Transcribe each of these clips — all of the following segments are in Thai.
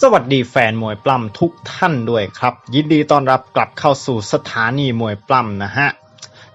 สวัสดีแฟนมวยปล้ำทุกท่านด้วยครับ ยินดีต้อนรับกลับเข้าสู่สถานีมวยปล้ำนะฮะ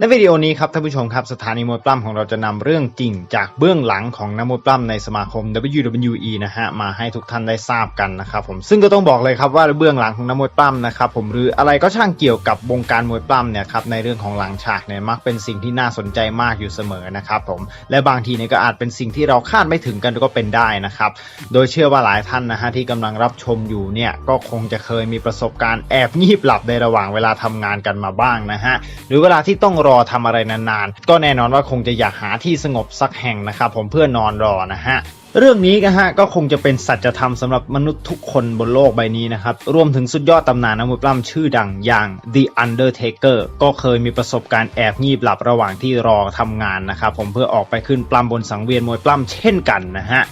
ในวิดีโอนี้ครับท่านผู้ชมครับสถานีมวยปล้ำของเราจะนำเรื่องจริง จากเบื้องหลังของนักมวยปล้ำในสมาคม WWE นะฮะมาให้ทุกท่านได้ทราบกันนะครับผมซึ่งก็ต้องบอกเลยครับว่าเบื้องหลังของนักมวยปล้ำนะครับผมหรืออะไรก็ช่างเกี่ยวกับวงการมวยปล้ำเนี่ยครับในเรื่องของหลังฉากเนี่ยมักเป็นสิ่งที่น่าสนใจมากอยู่เสมอนะครับผมและบางทีเนี่ยก็อาจเป็นสิ่งที่เราคาดไม่ถึงกันก็เป็นได้นะครับโดยเชื่อว่าหลายท่านนะฮะที่กำลังรับชมอยู่เนี่ยก็คงจะเคยมีประสบการณ์แอบงีบหลับในระหว่างเวลาทำงานกันมาบ้างนะฮะหรือเวลาที่ต้องรอทำอะไรนานๆ ก็แน่นอนว่าคงจะอยากหาที่สงบสักแห่งนะครับผมเพื่อนอนรอนะฮะเรื่องนี้นะฮะก็คงจะเป็นสัจธรรมสำหรับมนุษย์ทุกคนบนโลกใบนี้นะครับ รวมถึงสุดยอดตำนานนักมวยปล้ำชื่อดังอย่าง The Undertaker ก็เคยมีประสบการณ์แอบงีบหลับระหว่างที่รอทำงานนะครับผมเพื่อออกไปขึ้นปล้ำบนสังเวียนมวยปล้ำเช่นกันนะฮะ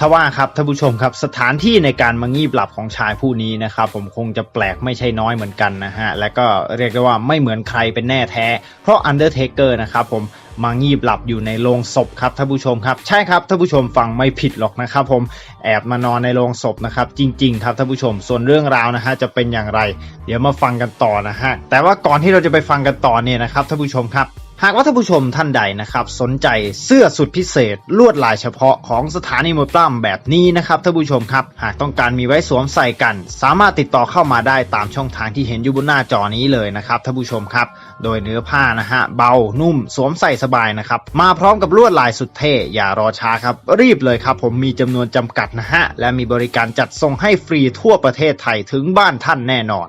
ทว่าครับท่านผู้ชมครับสถานที่ในการมางีบหลับของชายผู้นี้นะครับ ผมคงจะแปลกไม่ใช่น้อยเหมือนกันนะฮะและก็เรียกได้ว่าไม่เหมือนใครเป็นแน่แท้ เพราะ Undertaker นะครับผมมางีบหลับอยู่ในโรงศพครับท่านผู้ชมครับ ใช่ครับท่านผู้ชมฟังไม่ผิดหรอกนะครับ ผมแอบมานอนในโรงศพนะครับ จริง ๆ ครับท่านผู้ชมส่วนเรื่องราวนะฮะจะเป็นอย่างไร เดี๋ยวมาฟังกันต่อนะฮะแต่ว่าก่อนที่เราจะไปฟังกันต่อเนี่ยนะครับท่านผู้ชมครับ หากว่าท่านผู้ชมท่านใดนะครับ สนใจเสื้อสุดพิเศษ ลวดลายเฉพาะของสถานีมวยปล้ำแบบนี้นะครับท่านผู้ชมครับ หากต้องการมีไว้สวมใส่กัน สามารถติดต่อเข้ามาได้ตามช่องทางที่เห็นอยู่บนหน้าจอนี้เลยนะครับท่านผู้ชมครับ โดยเนื้อผ้านะฮะเบานุ่มสวมใส่สบายนะครับ มาพร้อมกับลวดลายสุดเท่อย่ารอช้าครับ รีบเลยครับ ผมมีจำนวนจำกัดนะฮะและมีบริการจัดส่งให้ฟรีทั่วประเทศไทยถึงบ้านท่านแน่นอน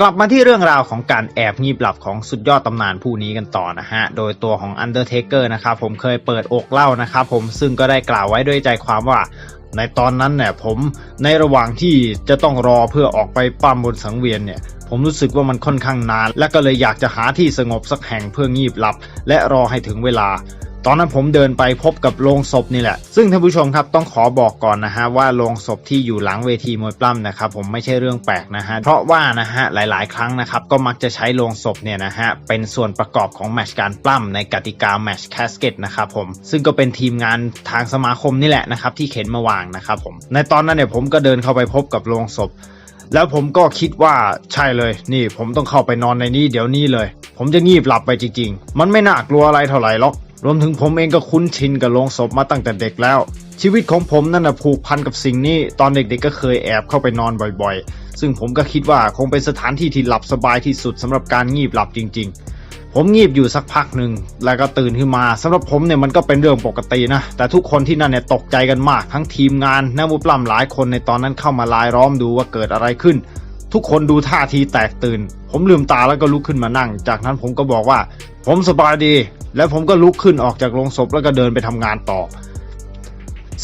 กลับมาที่เรื่องราวของการแอบงีบหลับของสุดยอดตำนานผู้นี้กันต่อนะฮะ โดยตัวของ Undertaker นะครับผมเคยเปิดอกเล่านะครับผมซึ่งก็ได้กล่าวไว้ด้วยใจความว่า ในตอนนั้นเนี่ยผมในระหว่างที่จะต้องรอเพื่อออกไปปั้มบนสังเวียนเนี่ยผมรู้สึกว่ามันค่อนข้างนาน และก็เลยอยากจะหาที่สงบสักแห่งเพื่องีบหลับ และรอให้ถึงเวลา ตอนนั้นผมเดินไปพบกับโรงศพนี่แหละ ซึ่งท่านผู้ชมครับต้องขอบอกก่อนนะฮะว่าโรงศพที่อยู่หลังเวทีมวยปล้ำนะครับผมไม่ใช่เรื่องแปลกนะฮะเพราะว่านะฮะหลาย ๆ ครั้งนะครับก็มักจะใช้โรงศพเนี่ยนะฮะเป็นส่วนประกอบของแมชการปล้ำในกติกาแมชแคสเกตนะครับผมซึ่งก็เป็นทีมงานทางสมาคมนี่แหละนะครับที่เข็นมาวางนะครับผมในตอนนั้นเนี่ยผมก็เดินเข้าไปพบกับโรงศพ แล้วผมก็คิดว่าใช่เลย นี่ผมต้องเข้าไปนอนในนี้เดี๋ยวนี้เลย ผมจะงีบหลับไปจริงๆ มันไม่น่ากลัวอะไรเท่าไหร่หรอก รวมถึงผมเองก็คุ้นชินกับโรงศพมาตั้งแต่เด็กแล้ว ชีวิตของผมนั่นนะผูกพันกับสิ่งนี้ ตอนเด็กๆก็เคยแอบเข้าไปนอนบ่อยๆ ซึ่งผมก็คิดว่าคงเป็นสถานที่ที่หลับสบายที่สุดสำหรับการงีบหลับจริง ๆ ผมงีบอยู่สักพักหนึ่งแล้วก็ตื่นขึ้นมาสำหรับผมเนี่ยมันก็เป็นเรื่องปกตินะ แต่ทุกคนที่นั่นเนี่ยตกใจกันมากทั้งทีมงานนักมุปล้ำหลายคนในตอนนั้นเข้ามาลายล้อมดูว่าเกิดอะไรขึ้น ทุกคนดูท่าทีแตกตื่น ผมลืมตาแล้วก็ลุกขึ้นมานั่ง จากนั้นผมก็บอกว่า ผมสบายดี แล้วผมก็ลุกขึ้นออกจากโรงศพแล้วก็เดินไปทำงานต่อ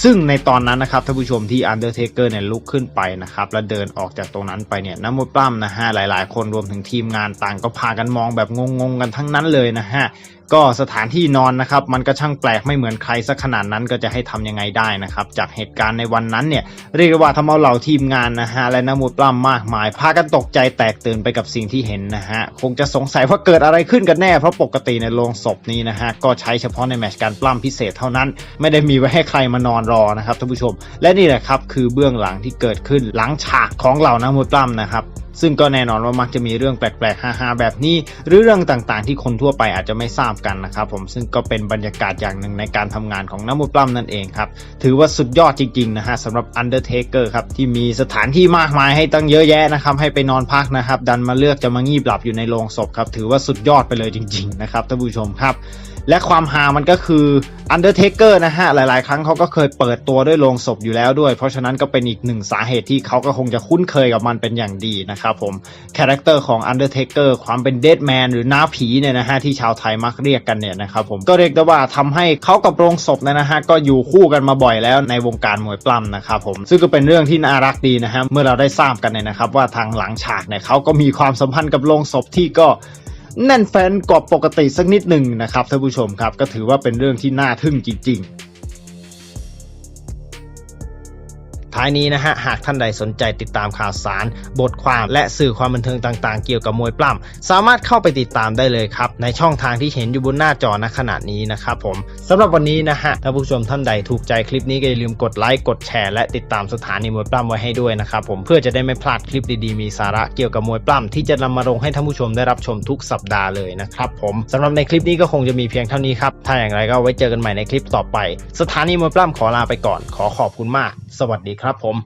ซึ่งในตอนนั้นนะครับท่านผู้ชมที่อันเดอร์เทเกอร์เนี่ยลุกขึ้นไปนะครับแล้วเดินออกจากตรงนั้นไปเนี่ยน้ำมดปล้ำนะฮะหลายๆ คนรวมถึงทีมงานต่างก็พากันมองแบบงงๆกันทั้งนั้นเลยนะฮะ ก็สถานที่นอนนะครับ มันก็ช่างแปลกไม่เหมือนใครสักขนาดนั้นก็จะให้ทำยังไงได้นะครับ จากเหตุการณ์ในวันนั้นเนี่ยเรียกว่าทำเอาเหล่าทีมงานนะฮะและนักมวยปล้ำมากมาย พากันตกใจแตกตื่นไปกับสิ่งที่เห็นนะฮะคงจะสงสัยว่าเกิดอะไรขึ้นกันแน่เพราะปกติในโรงศพนี้นะฮะก็ใช้เฉพาะในแมชการปล้ำพิเศษเท่านั้น ไม่ได้มีไว้ให้ใครมานอนรอนะครับท่านผู้ชม และนี่แหละครับคือเบื้องหลังที่เกิดขึ้นหลังฉากของเหล่านักมวยปล้ำนะครับ ซึ่งก็แน่นอนว่ามักจะมีเรื่องแปลกๆฮาๆแบบนี้ หรือเรื่องต่างๆ ที่คนทั่วไปอาจจะไม่ทราบกันนะครับผมซึ่งก็เป็นบรรยากาศอย่างหนึ่งในการทำงานของนักมวยปล้ำนั่นเองครับถือว่าสุดยอดจริงๆนะฮะสำหรับ Undertaker ครับที่มีสถานที่มากมายให้ตั้งเยอะแยะนะครับให้ไปนอนพักนะครับดันมาเลือกจะมางีบหลับอยู่ในโรงศพครับถือว่าสุดยอดไปเลยจริง ๆ นะครับท่านผู้ชมครับ และความฮามันก็คือ Undertaker นะฮะ หลายๆ ครั้งเขาก็เคยเปิดตัวด้วยโลงศพอยู่แล้วด้วย เพราะฉะนั้นก็เป็นอีกหนึ่งสาเหตุที่เขาก็คงจะคุ้นเคยกับมันเป็นอย่างดีนะครับผม คาแรคเตอร์ของ Undertaker ความเป็น Dead Man หรือหน้าผีเนี่ยนะฮะ ที่ชาวไทยมักเรียกกันเนี่ยนะครับผม ก็เรียกได้ว่าทำให้เขากับโรงศพเนยนะฮะ ก็อยู่คู่กันมาบ่อยแล้วในวงการมวยปล้ำนะครับผม ซึ่งก็เป็นเรื่องที่น่ารักดีนะฮะ เมื่อเราได้ทราบกันเนี่ยนะครับว่าทางหลังฉากเนี่ยเขาก็มีความสัมพันธ์กับโรงศพที่ก็ แน่นแฟนกว่าปกติสักนิดหนึ่งนะครับท่านผู้ชมครับก็ถือว่าเป็นเรื่องที่น่าทึ่งจริงๆ ท้ายนี้นะฮะ หากท่านใดสนใจติดตามข่าวสาร บทความและสื่อความบันเทิงต่างๆ เกี่ยวกับมวยปล้ำสามารถเข้าไปติดตามได้เลยครับ ในช่องทางที่เห็นอยู่บนหน้าจอณขณะนี้นะครับผมสำหรับวันนี้นะฮะถ้าผู้ชมท่านใดถูกใจคลิปนี้ก็อย่าลืมกดไลค์กดแชร์และติดตามสถานีมวยปล้ำไว้ให้ด้วยนะครับผมเพื่อจะได้ไม่พลาดคลิปดีๆมีสาระเกี่ยวกับมวยปล้ำที่จะนำมาลงให้ท่านผู้ชมได้รับชมทุกสัปดาห์เลยนะครับผมสำหรับในคลิปนี้ก็คงจะมีเพียงเท่านี้ครับถ้าอย่างไรก็ไว้เจอกันใหม่ในคลิปต่อไป สถานีมวยปล้ำขอลาไปก่อน ขอขอบคุณมาก สวัสดีครับผม